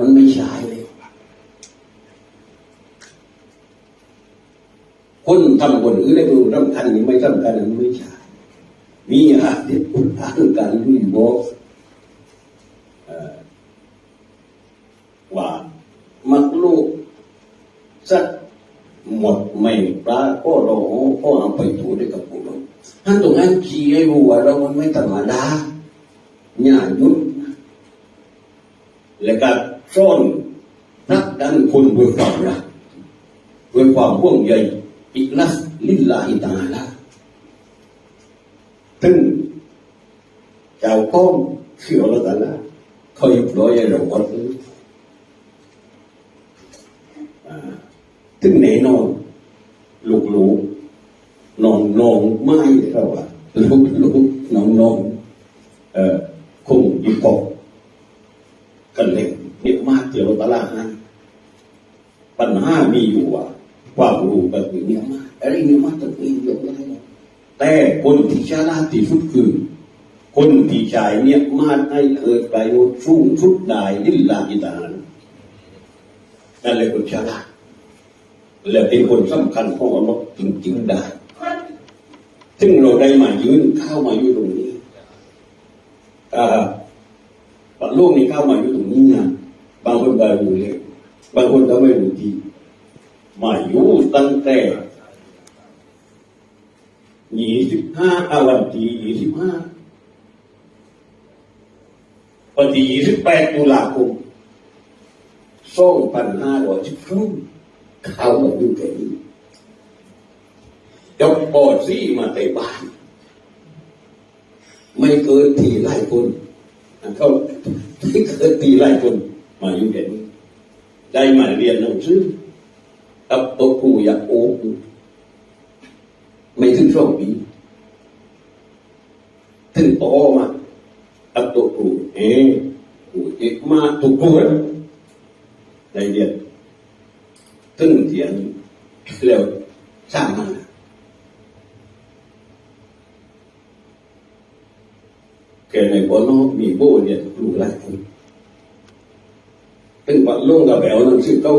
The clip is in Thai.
มันไม่ใช่เลยคนทำคนอื่นได้ดูสำคัญหรือไม่สำคัญนั้นไม่ใช่มีอาที่พุทธานการลุยบอกว่ามักลูกสักหมดไม่ปลาก็เราก็เอาไปถูได้กับผู้เราท่านตรงนั้นขี้ให้รู้ว่าเรามันไม่ธรรมดาอย่าหยุดและก็ ซ่อนรักดันคนด้วยความรักด้วยความห่วงใยอิกลัสลิลลาฮิตาลาถึงเจ้าก้องเขียวแล้วกันนะเขาหยิบร้อยให้เราหมดถึงแน่นอนลูกลูกนอนนองไม่เราอะลูกลูกนอนนองเอ่อคงอีปอกกันเลย เกี่ยวกับตลาดนั้นปัญหามีอยู่ว่าความรู้แบบนี้เนียมาอะไรเนี่ยมากต้องเยอะเลยนะแต่คนที่ฉลาดที่สุดคือ คนที่ใจเนี่ยมาให้เกิดประโยชน์สูงสุดได้ดิลลาอิตาลนั่นเลยคนฉลาดและเป็นคนสำคัญของอัลลอฮ์จริงๆได้ซึ่งเราได้มายืนเข้ามาอยู่ตรงนี้อ่าบางโลกนี้เข้ามาอยู่ตรงนี้นะ บางคนก็รู้เลยบางคนก็ไม่รู้ดีมาอยู่ตั้งแต่ยี่สิบห้าอาวันที่ยี่สิบห้าวันที่ยี่สิบแปดตุลาคมสองพันห้าร้อยสิบสองเขามาอยู่แค่นี้ยกปอดซี่มาในบ้าน ไม่เกินทีหลายคนเขาไม่เกินทีหลายคน มาอยู่แค่นได้มาเรียนหนังสือกับตัวครูอยากโอ้ไม่ถึงสองปีถึงโตมากับตัวครูเอ๋ครูเอกมาถูกครูได้เรียนตึ้งเถียงเร็วสร้างมันแกในบ่อนมีโบเนี่ยรู้หลายคน ตึ้งปัดลงกับแบวนั่นซึ่งเขา